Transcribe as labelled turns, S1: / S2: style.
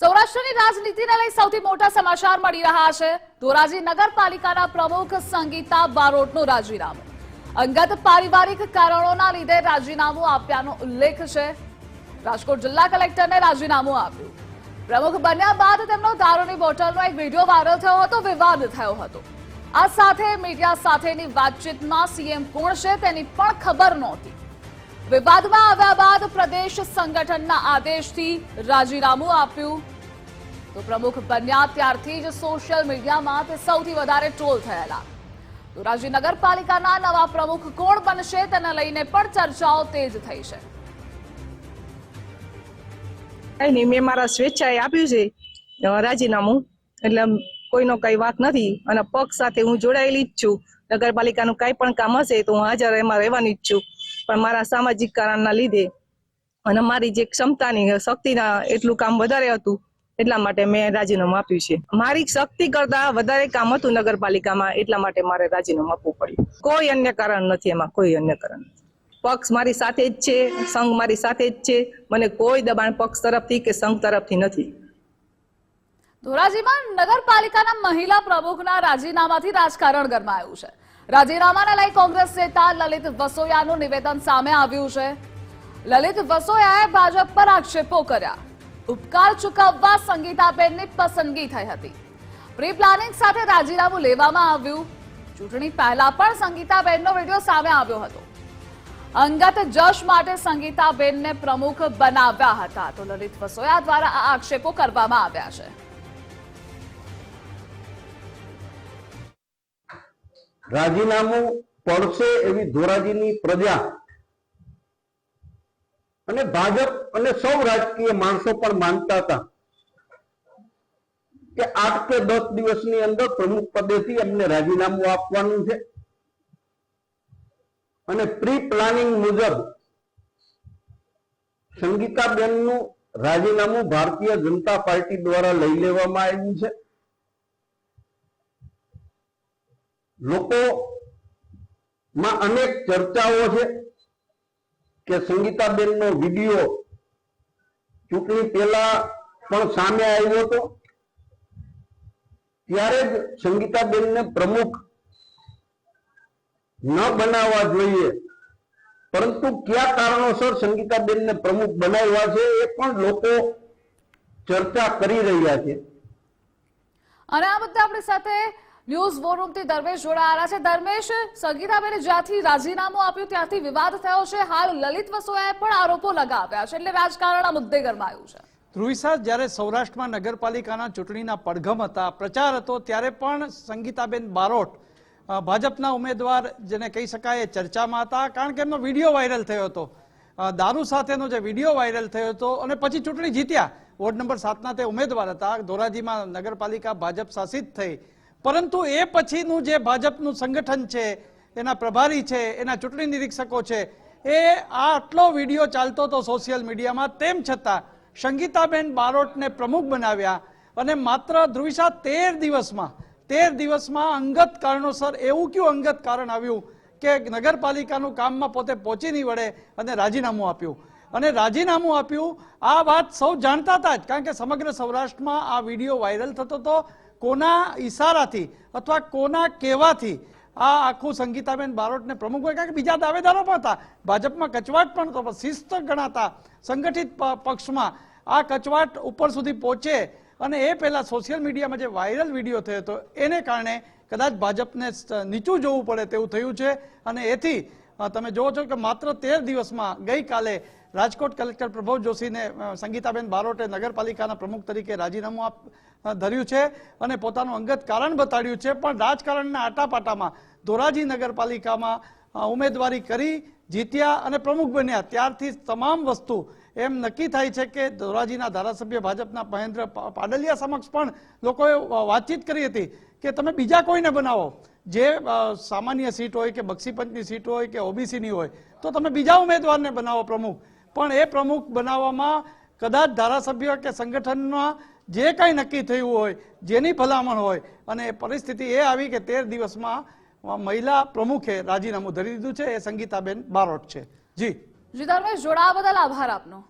S1: સૌરાષ્ટ્રની રાજનીતિને લઈ સૌથી મોટા સમાચાર મળી રહ્યા છે. ધોરાજી નગરપાલિકાના પ્રમુખ સંગીતા બારોટનું રાજીનામું. અંગત પારિવારિક કારણોના લીધે રાજીનામું આપ્યાનો ઉલ્લેખ છે. રાજકોટ જિલ્લા કલેક્ટરને રાજીનામું આપ્યું. પ્રમુખ બન્યા બાદ તેમનો દારૂની બોટલનો એક વીડિયો વાયરલ થયો હતો, વિવાદ થયો હતો. આ સાથે મીડિયા સાથેની વાતચીતમાં સીએમ કોણ છે તેની પણ ખબર નહોતી. વિવાદમાં આવ્યા બાદ પ્રદેશ સંગઠનના આદેશથી રાજીનામું આપ્યું. તો પ્રમુખ બન્યા ત્યારથી જ સોશિયલ મીડિયામાં તે સૌથી વધારે ટ્રોલ થયેલા. ધોરાજી નગરપાલિકાના નવા પ્રમુખ કોણ બનશે તેને લઈને પણ ચર્ચાઓ તેજ થઈ છે.
S2: કઈ નહીં મેં મારા સ્વેચ્છાએ આપ્યું છે રાજીનામું. એટલે કોઈનો કઈ વાત નથી અને પક્ષ સાથે હું જોડાયેલી જ છું. નગરપાલિકાનું કઈ પણ કામ હશે તો હું હાજર એમાં રહેવાની જ છું. પણ મારા સામાજિક કારણના લીધે અને મારી જે ક્ષમતાની શક્તિના એટલું કામ વધારે હતું, એટલા માટે મેં રાજીનામું આપ્યું છે. મારી શક્તિ કરતા વધારે કામ હતું નગરપાલિકામાં, એટલા માટે મારે રાજીનામું આપવું પડ્યું. કોઈ અન્ય કારણ નથી એમાં, કોઈ અન્ય કારણ પક્ષ મારી સાથે જ છે, સંઘ મારી સાથે જ છે, મને કોઈ દબાણ પક્ષ તરફથી કે સંઘ તરફથી નથી.
S1: ધોરાજીમાં નગરપાલિકાના મહિલા પ્રમુખના રાજીનામાથી રાજકારણ ગરમાયું છે. રાજીનામાને લઈ કોંગ્રેસ નેતા લલિત વસોયાનું નિવેદન સામે આવ્યું છે. લલિત વસોયાએ ભાજપ પર આક્ષેપો કર્યા. ઉપકાર ચૂકવવા સંગીતાબેનની પસંદગી થઈ હતી. પ્રી પ્લાનિંગ સાથે રાજીનામું લેવામાં આવ્યું. ચૂંટણી પહેલા પણ સંગીતાબેનનો વીડિયો સામે આવ્યો હતો. અંગત જશ માટે સંગીતાબેનને પ્રમુખ બનાવ્યા હતા. તો લલિત વસોયા દ્વારા આ આક્ષેપો કરવામાં આવ્યા છે.
S3: રાજીનામું પડશે એવી ધોરાજીની પ્રજા. અને ભાજપ અને સૌ રાજકીય માણસો પણ માનતા હતા કે આઠ કે દસ દિવસની અંદર પ્રમુખ પદેથી એમને રાજીનામું આપવાનું છે. અને પ્રી પ્લાનિંગ મુજબ સંગીતાબેનનું રાજીનામું ભારતીય જનતા પાર્ટી દ્વારા લઈ લેવામાં આવ્યું છે. લોકો માં અનેક ચર્ચાઓ છે કે સંગીતાબેનનો વીડિયો ચૂંટણી પહેલા પણ સામે આવ્યો હતો. ત્યારે જ સંગીતાબેનને પ્રમુખ ન બનાવવા જોઈએ, પરંતુ કયા કારણોસર સંગીતાબેનને પ્રમુખ બનાવ્યા છે એ પણ લોકો ચર્ચા કરી રહ્યા છે.
S1: અને આ મુદ્દે આપણી સાથે ન્યૂઝ વોરૂમથી ધર્મેશ જોડાયેલા છે. ધર્મેશ, સંગીતાબેને જ્યાંથી રાજીનામું આપ્યું ત્યાંથી વિવાદ થયો છે. હાલ લલિત વસોયાએ પણ આરોપો લગાવ્યા છે. એટલે રાજકારણ આ મુદ્દે ગરમાયું છે.
S4: ધ્રુવિસા જ્યારે સૌરાષ્ટ્રમાં નગરપાલિકાના ચૂંટણીના પડઘમ હતા, પ્રચાર હતો, ત્યારે પણ સંગીતાબેન બારોટ ભાજપના ઉમેદવાર જેને કહી શકાય ચર્ચામાં હતા, કારણ કે એમનો વીડિયો વાયરલ થયો હતો. દારૂ સાથેનો જે વીડિયો વાયરલ થયો હતો અને પછી ચૂંટણી જીત્યા. વોર્ડ નંબર સાતના તે ઉમેદવાર હતા. ધોરાજીમાં નગરપાલિકા ભાજપ શાસિત થઈ. પરંતુ એ પછીનું જે ભાજપનું સંગઠન છે, એના પ્રભારી છે, એના ચૂંટણી નિરીક્ષકો છે, એ આ આટલો વીડિયો ચાલતો હતો સોશિયલ મીડિયામાં. તેમ છતાં સંગીતાબેન બારોટને પ્રમુખ બનાવ્યા અને માત્ર ધ્રુવિશા તેર દિવસમાં તેર દિવસમાં અંગત કારણોસર એવું કયું અંગત કારણ આવ્યું કે નગરપાલિકાનું કામમાં પોતે પહોંચી નહીં વળે અને રાજીનામું આપ્યું? અને રાજીનામું આપ્યું. આ વાત સૌ જાણતા હતા જ, કારણ કે સમગ્ર સૌરાષ્ટ્રમાં આ વીડિયો વાયરલ થતો હતો કોના ઈશારાથી અથવા કોના કહેવાથી. આ આખું સંગીતાબેન બારોટને પ્રમુખ હોય, કારણ કે બીજા દાવેદારો પણ હતા. ભાજપમાં કચવાટ પણ હતો શિસ્ત ગણાતા સંગઠિત પક્ષમાં આ કચવાટ ઉપર સુધી પહોંચે. અને એ પહેલાં સોશિયલ મીડિયામાં જે વાયરલ વીડિયો થયો હતો, એને કારણે કદાચ ભાજપને નીચું જોવું પડે તેવું થયું છે. અને એથી તમે જોવો છો કે માત્ર તેર દિવસમાં ગઈકાલે રાજકોટ કલેક્ટર પ્રભવ જોશીને સંગીતાબેન બારોટે નગરપાલિકાના પ્રમુખ તરીકે રાજીનામું આપ ધર્યું છે અને પોતાનું અંગત કારણ બતાડ્યું છે. પણ રાજકારણના આટાપાટામાં ધોરાજી નગરપાલિકામાં ઉમેદવારી કરી જીત્યા અને પ્રમુખ બન્યા. ત્યારથી તમામ વસ્તુ એમ નક્કી થાય છે કે ધોરાજીના ધારાસભ્ય ભાજપના મહેન્દ્ર પાડલિયા સમક્ષ પણ લોકોએ વાતચીત કરી હતી કે તમે બીજા કોઈને બનાવો? જે સામાન્ય સીટ હોય કે બક્ષીપંચની સીટ હોય કે ઓબીસીની હોય, તો તમે બીજા ઉમેદવારને બનાવો પ્રમુખ. પણ એ પ્રમુખ બનાવવામાં કદાચ ધારાસભ્ય કે સંગઠનમાં જે કાંઈ નક્કી થયું હોય, જેની ભલામણ હોય, અને પરિસ્થિતિ એ આવી કે તેર દિવસમાં મહિલા પ્રમુખે રાજીનામું ધરી દીધું છે. એ સંગીતાબેન બારોટ છે. જી.
S1: જી ધર્મેશ જોડાવા બદલ આભાર આપનો.